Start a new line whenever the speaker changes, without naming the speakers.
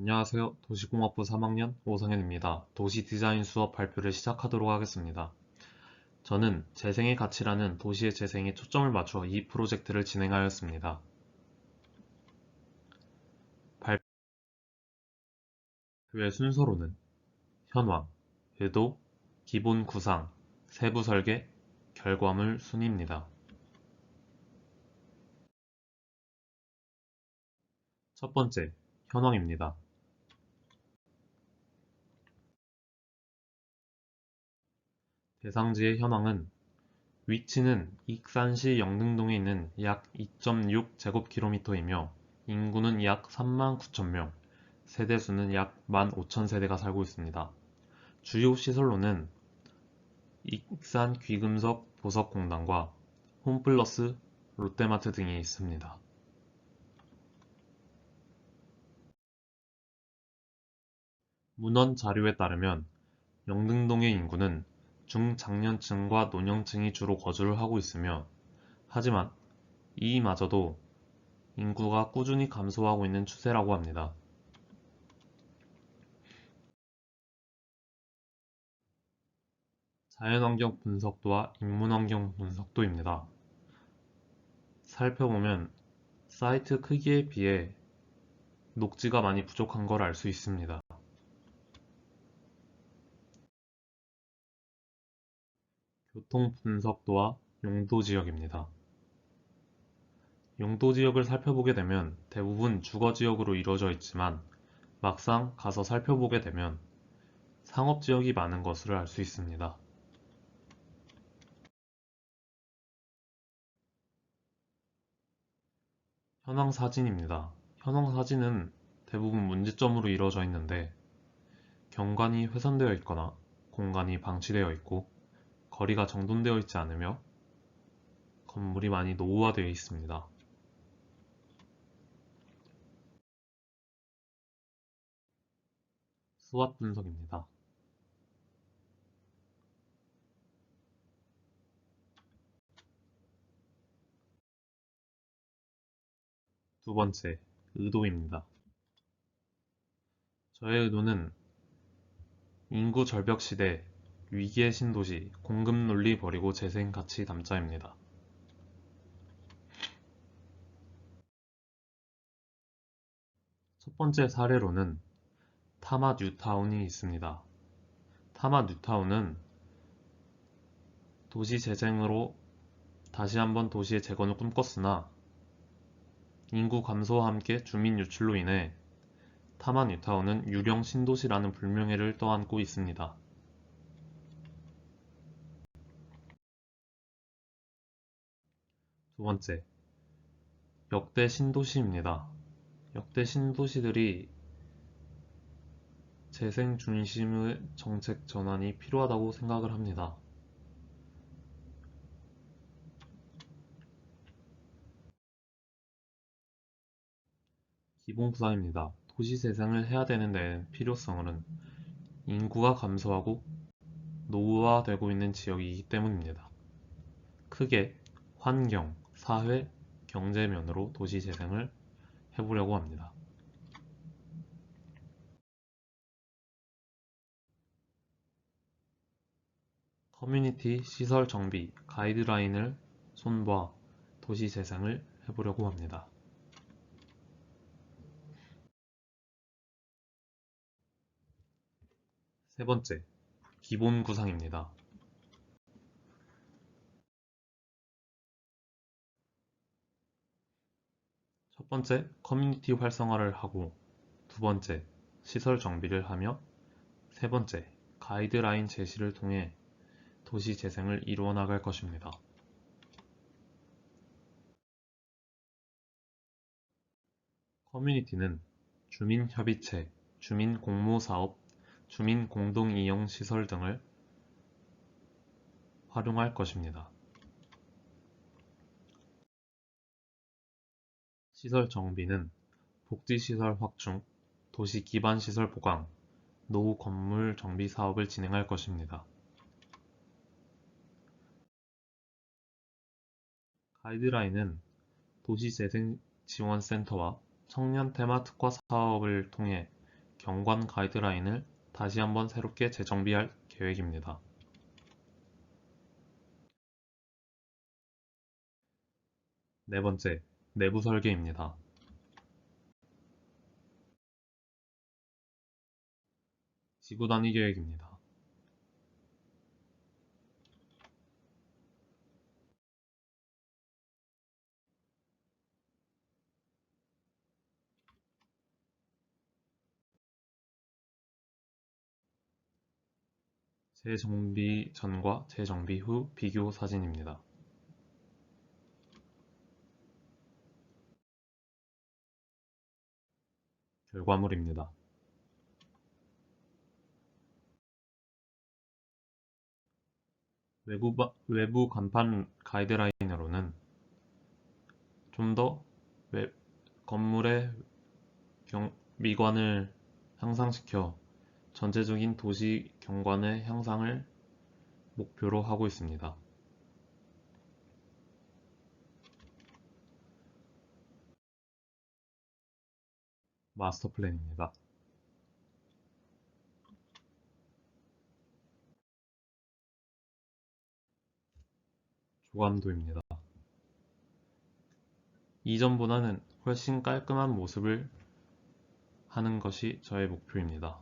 안녕하세요. 도시공학부 3학년 오성현입니다. 도시 디자인 수업 발표를 시작하도록 하겠습니다. 저는 재생의 가치라는 도시의 재생에 초점을 맞춰 이 프로젝트를 진행하였습니다. 발표의 순서로는 현황, 의도, 기본 구상, 세부 설계, 결과물 순입니다. 첫 번째, 현황입니다. 대상지의 현황은 위치는 익산시 영등동에 있는 약 2.6제곱킬로미터이며 인구는 약 3만 9천명, 세대수는 약 1만 5천 세대가 살고 있습니다. 주요 시설로는 익산 귀금속 보석공단과 홈플러스 롯데마트 등이 있습니다. 문헌 자료에 따르면 영등동의 인구는 중장년층과 노년층이 주로 거주를 하고 있으며 하지만 이마저도 인구가 꾸준히 감소하고 있는 추세라고 합니다. 자연환경 분석도와 인문환경 분석도입니다. 살펴보면 사이트 크기에 비해 녹지가 많이 부족한 걸 알 수 있습니다. 교통 분석도와 용도 지역입니다. 용도 지역을 살펴보게 되면 대부분 주거 지역으로 이루어져 있지만 막상 가서 살펴보게 되면 상업 지역이 많은 것을 알 수 있습니다. 현황 사진입니다. 현황 사진은 대부분 문제점으로 이루어져 있는데 경관이 훼손되어 있거나 공간이 방치되어 있고 거리가 정돈되어 있지 않으며 건물이 많이 노후화되어 있습니다. 수압 분석입니다. 두 번째, 의도입니다. 저의 의도는 인구 절벽 시대 위기의 신도시 공급 논리 버리고 재생 가치 담자입니다. 첫 번째 사례로는 타마 뉴타운이 있습니다. 타마 뉴타운은 도시 재생으로 다시 한번 도시의 재건을 꿈꿨으나 인구 감소와 함께 주민 유출로 인해 타마 뉴타운은 유령 신도시라는 불명예를 떠안고 있습니다. 두 번째, 역대 신도시입니다. 역대 신도시들이 재생 중심의 정책 전환이 필요하다고 생각을 합니다. 기본 구상입니다. 도시 재생을 해야 되는 데 필요성은 인구가 감소하고 노후화되고 있는 지역이기 때문입니다. 크게 환경, 사회, 경제 면으로 도시 재생을 해보려고 합니다. 커뮤니티 시설 정비 가이드라인을 손봐 도시 재생을 해보려고 합니다. 세 번째, 기본 구상입니다. 첫 번째, 커뮤니티 활성화를 하고 두 번째, 시설 정비를 하며 세 번째, 가이드라인 제시를 통해 도시 재생을 이루어 나갈 것입니다. 커뮤니티는 주민협의체, 주민공모사업, 주민공동이용시설 등을 활용할 것입니다. 시설 정비는 복지시설 확충, 도시 기반 시설 보강, 노후 건물 정비 사업을 진행할 것입니다. 가이드라인은 도시재생지원센터와 청년 테마 특화 사업을 통해 경관 가이드라인을 다시 한번 새롭게 재정비할 계획입니다. 네 번째, 내부 설계입니다. 지구 단위 계획입니다. 재정비 전과 재정비 후 비교 사진입니다. 결과물입니다. 외부, 바- 외부 간판 가이드라인으로는 좀 더 건물의 경- 미관을 향상시켜 전체적인 도시 경관의 향상을 목표로 하고 있습니다. 마스터 플랜입니다. 조감도입니다. 이전보다는 훨씬 깔끔한 모습을 하는 것이 저의 목표입니다.